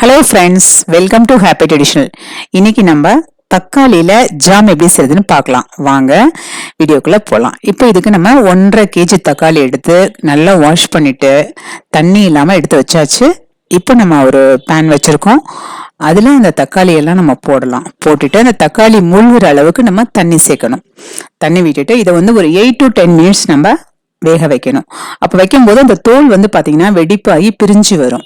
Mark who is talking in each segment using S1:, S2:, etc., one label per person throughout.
S1: Hello friends welcome to happy traditional இன்னைக்கு நம்ம தக்காளியில் ஜாம் எப்படி செய்யுதுன்னு பார்க்கலாம். வாங்க வீடியோக்குள்ளே போகலாம் இப்போ இதுக்கு நம்ம ஒன்றரை கேஜி தக்காளி எடுத்து நல்லா வாஷ் பண்ணிவிட்டு தண்ணி இல்லாமல் எடுத்து வச்சாச்சு. இப்போ நம்ம ஒரு பேன் வச்சுருக்கோம். அதில் அந்த தக்காளியெல்லாம் நம்ம போடலாம். போட்டுட்டு அந்த தக்காளி மூழ்கிற அளவுக்கு நம்ம தண்ணி சேர்க்கணும். தண்ணி விட்டுட்டு இதை வந்து ஒரு எயிட் டு டென் மினிட்ஸ் நம்ம வேக வைக்கணும். அப்போ வைக்கும்போது அந்த தோல் வந்து பார்த்தீங்கன்னா வெடிப்பாகி பிரிஞ்சு வரும்.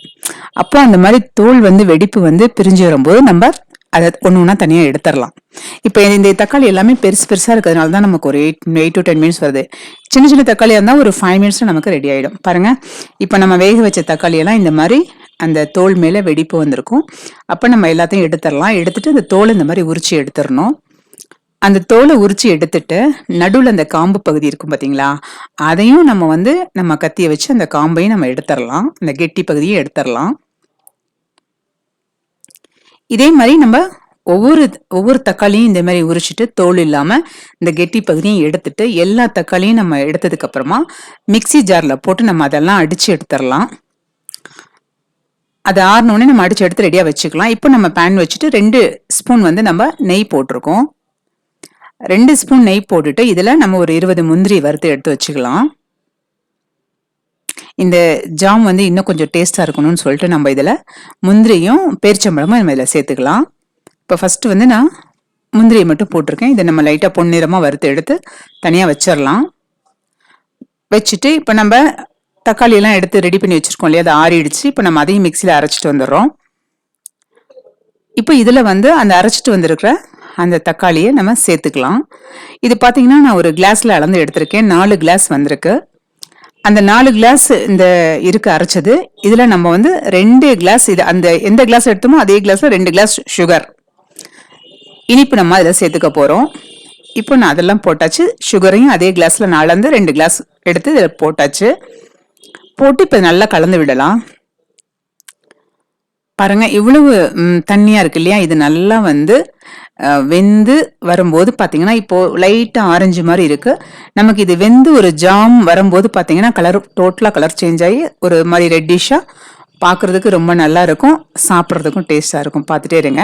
S1: அப்போ அந்த மாதிரி தோல் வந்து வெடிப்பு வந்து பிரிஞ்சு வரும்போது நம்ம அதை ஒன்று ஒன்றா தனியாக எடுத்துடலாம். இப்போ இந்த தக்காளி எல்லாமே பெருசு பெருசாக இருக்கிறதுனால தான் நமக்கு ஒரு eight eight to ten minutes வருது. சின்ன சின்ன தக்காளியாக இருந்தால் ஒரு ஃபைவ் மினிட்ஸில் நமக்கு ரெடி ஆகிடும் பாருங்கள் இப்போ நம்ம வேக வச்ச தக்காளியெல்லாம் இந்த மாதிரி அந்த தோல் மேலே வெடிப்பு வந்திருக்கும். அப்போ நம்ம எல்லாத்தையும் எடுத்துடலாம். எடுத்துட்டு அந்த தோல் இந்த மாதிரி உரிச்சு எடுத்துடணும். அந்த தோலை உரிச்சு எடுத்துட்டு நடுவில் அந்த காம்பு பகுதி இருக்கும் பார்த்தீங்களா அதையும் நம்ம வந்து நம்ம கத்தியை வச்சு அந்த காம்பையும் நம்ம எடுத்துடலாம் அந்த கெட்டி பகுதியும் எடுத்துடலாம் இதே மாதிரி நம்ம ஒவ்வொரு ஒவ்வொரு தக்காளியும் இந்த மாதிரி உரிச்சிட்டு தோல் இல்லாமல் இந்த கெட்டி பகுதியும் எடுத்துட்டு எல்லா தக்காளியும் நம்ம எடுத்ததுக்கு அப்புறமா மிக்சி ஜாரில் போட்டு நம்ம அதெல்லாம் அடித்து எடுத்துடலாம் அதை ஆறினோடனே நம்ம அடித்து எடுத்து ரெடியாக வச்சுக்கலாம். இப்போ நம்ம பேன் வச்சுட்டு ரெண்டு ஸ்பூன் வந்து நம்ம நெய் போட்டிருக்கோம். ரெண்டு ஸ்பூன் நெய் போட்டுட்டு இதில் நம்ம ஒரு இருபது முந்திரி வறுத்து எடுத்து வச்சுக்கலாம். இந்த ஜாம் வந்து இன்னும் கொஞ்சம் டேஸ்ட்டாக இருக்கணும்னு சொல்லிட்டு நம்ம இதில் முந்திரியும் பேரிச்சம்பழமும் நம்ம இதில் சேர்த்துக்கலாம். இப்போ ஃபஸ்ட்டு வந்து நான் முந்திரியை மட்டும் போட்டிருக்கேன். இதை நம்ம லைட்டாக பொன்னிறமாக வறுத்து எடுத்து தனியாக வச்சிடலாம் வச்சுட்டு இப்போ நம்ம தக்காளியெல்லாம் எடுத்து ரெடி பண்ணி வச்சுருக்கோம் இல்லையா? அதை ஆறிடுச்சு. இப்போ நம்ம அதையும் மிக்சியில் அரைச்சிட்டு வந்துடுறோம். இப்போ இதில் வந்து அந்த அரைச்சிட்டு வந்திருக்கிற அந்த தக்காளியை நம்ம சேர்த்துக்கலாம். இது பார்த்தீங்கன்னா நான் ஒரு கிளாஸில் அளந்து எடுத்திருக்கேன். நாலு கிளாஸ் வந்திருக்கு. அந்த நாலு கிளாஸ் இந்த இருக்கு அரைச்சது. இதில் நம்ம வந்து ரெண்டு கிளாஸ் இது அந்த எந்த கிளாஸ் எடுத்தோமோ அதே கிளாஸில் ரெண்டு கிளாஸ் சுகர் இனிப்பு நம்ம அதில் சேர்த்துக்க போகிறோம் இப்போ நான் அதெல்லாம் போட்டாச்சு. சுகரையும் அதே கிளாஸில் நாலந்து ரெண்டு கிளாஸ் எடுத்து இதில் போட்டாச்சு. போட்டு இப்போ நல்லா கலந்து விடலாம். பாருங்க இவ்வளவு தண்ணியா இருக்கு இல்லையா? இது நல்லா வந்து வெந்து வரும்போது பார்த்தீங்கன்னா இப்போ லைட்டாக ஆரஞ்சு மாதிரி இருக்கு. நமக்கு இது வெந்து ஒரு ஜாம் வரும்போது பார்த்தீங்கன்னா கலர் டோட்டலாக கலர் சேஞ்ச் ஆகி ஒரு மாதிரி ரெட்டிஷாக பார்க்குறதுக்கு ரொம்ப நல்லா இருக்கும். சாப்பிட்றதுக்கும் டேஸ்ட்டாக இருக்கும். பார்த்துட்டே இருங்க.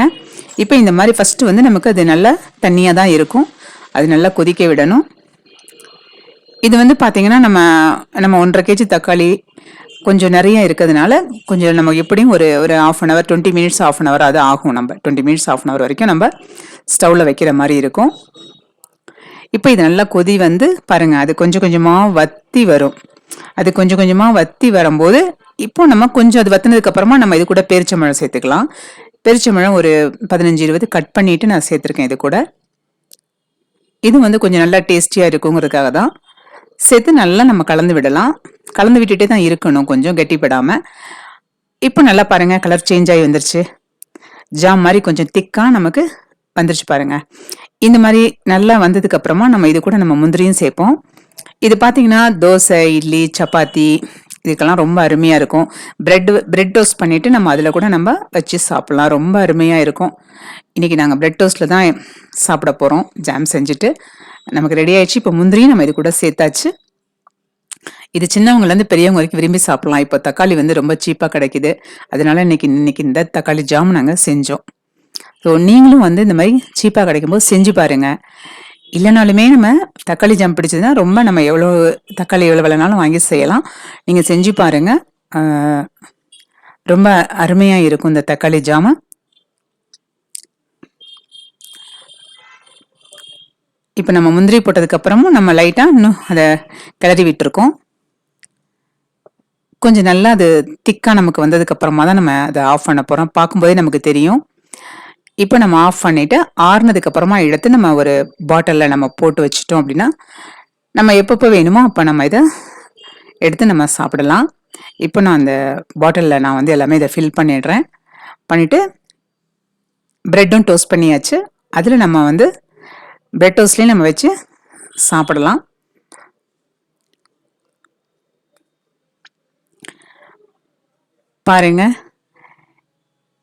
S1: இப்போ இந்த மாதிரி ஃபஸ்ட்டு வந்து நமக்கு அது நல்லா தண்ணியாக தான் இருக்கும். அது நல்லா கொதிக்க விடணும். இது வந்து பார்த்தீங்கன்னா நம்ம நம்ம ஒன்றரை கேஜி தக்காளி கொஞ்சம் நிறைய இருக்கிறதுனால கொஞ்சம் நம்ம எப்படியும் ஒரு ஒரு half an hour twenty minutes half an hour அது ஆகும் நம்ம. Twenty minutes half an hour வரைக்கும் நம்ம ஸ்டவ்வில் வைக்கிற மாதிரி இருக்கும். இப்போ இது நல்லா கொதி வந்து பாருங்கள் அது கொஞ்சம் கொஞ்சமாக வத்தி வரும். அது கொஞ்சம் கொஞ்சமாக வத்தி வரும்போது இப்போ நம்ம கொஞ்சம் அது வத்தினதுக்கு அப்புறமா நம்ம இது கூட பேரிச்சம்பழம் சேர்த்துக்கலாம். பேரிச்சம்பழம் ஒரு பதினஞ்சு இருபது கட் பண்ணிட்டு நான் சேர்த்துருக்கேன் இது கூட. இது வந்து கொஞ்சம் நல்லா டேஸ்டியாக இருக்குங்கிறதுக்காக தான். சேர்த்து நல்லா நம்ம கலந்து விடலாம். கலந்து விட்டுட்டே தான் இருக்கணும். கொஞ்சம் கெட்டிப்படாமல் இப்போ நல்லா பாருங்கள் கலர் சேஞ்ச் ஆகி வந்துருச்சு. ஜாம் மாதிரி கொஞ்சம் திக்காக நமக்கு வந்துருச்சு பாருங்க. இந்த மாதிரி நல்லா வந்ததுக்கு அப்புறமா நம்ம இது கூட நம்ம முந்திரியும் சேர்ப்போம். இது பார்த்தீங்கன்னா தோசை இட்லி சப்பாத்தி இதுக்கெல்லாம் ரொம்ப அருமையாக இருக்கும். பிரெட் பிரெட் டோஸ்ட் பண்ணிவிட்டு நம்ம அதில் கூட நம்ம வச்சு சாப்பிட்லாம். ரொம்ப அருமையாக இருக்கும். இன்றைக்கி நாங்கள் பிரெட் டோஸ்ட்டில் தான் சாப்பிட போகிறோம் ஜாம் செஞ்சுட்டு நமக்கு ரெடி ஆயிடுச்சு. இப்போ முந்திரியும் நம்ம இது கூட சேர்த்தாச்சு. இது சின்னவங்கலேருந்து பெரியவங்க வரைக்கும் விரும்பி சாப்பிடலாம். இப்போ தக்காளி வந்து ரொம்ப சீப்பாக கிடைக்குது. அதனால இன்னைக்கு இன்னைக்கு இந்த தக்காளி ஜாம் நாங்கள் செஞ்சோம். ஸோ நீங்களும் வந்து இந்த மாதிரி சீப்பாக கிடைக்கும்போது செஞ்சு பாருங்கள் இல்லைனாலுமே நம்ம தக்காளி ஜாம் பிடிச்சதுன்னா ரொம்ப நம்ம எவ்வளோ தக்காளி எவ்வளோ வேலைனாலும் வாங்கி செய்யலாம். நீங்கள் செஞ்சு பாருங்க. ரொம்ப அருமையாக இருக்கும் இந்த தக்காளி ஜாமு. இப்போ நம்ம முந்திரி போட்டதுக்கப்புறமும் நம்ம லைட்டாக இன்னும் அதை கிளறி விட்டுருக்கோம். கொஞ்சம் நல்லா அது திக்காக நமக்கு வந்ததுக்கு அப்புறமா தான் நம்ம அதை ஆஃப் பண்ண போகிறோம் பார்க்கும்போதே நமக்கு தெரியும். இப்போ நம்ம ஆஃப் பண்ணிவிட்டு ஆறுனதுக்கு அப்புறமா எடுத்து நம்ம ஒரு பாட்டிலில் நம்ம போட்டு வச்சிட்டோம் அப்படின்னா நம்ம எப்பப்போ வேணுமோ அப்போ நம்ம இதை எடுத்து நம்ம சாப்பிடலாம். இப்போ நான் அந்த பாட்டிலில் நான் வந்து எல்லாமே இதை ஃபில் பண்ணிடுறேன். பண்ணிவிட்டு ப்ரெட்டும் டோஸ்ட் பண்ணியாச்சு. அதில் நம்ம வந்து ப்ரெட் டோஸ்ட்லேயும் நம்ம வச்சு சாப்பிடலாம். பாருங்க.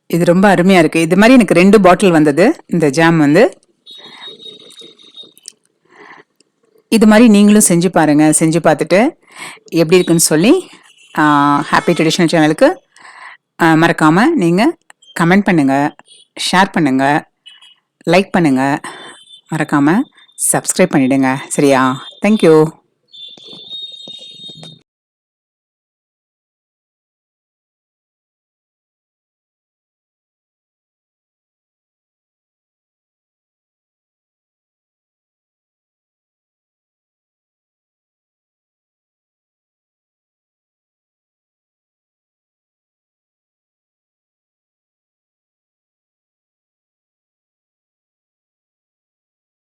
S1: இது ரொம்ப அருமையாக இருக்குது இது மாதிரி எனக்கு ரெண்டு பாட்டில் வந்தது. இந்த ஜாம் வந்து. இது மாதிரி நீங்களும் செஞ்சு பாருங்கள் செஞ்சு பார்த்துட்டு எப்படி இருக்குன்னு சொல்லி ஹாப்பி ட்ரெடிஷ்னல் சேனலுக்கு மறக்காமல் நீங்கள் கமெண்ட் பண்ணுங்கள் ஷேர் பண்ணுங்கள் லைக் பண்ணுங்கள் மறக்காமல் சப்ஸ்கிரைப் பண்ணிவிடுங்க சரியா? தேங்க்யூ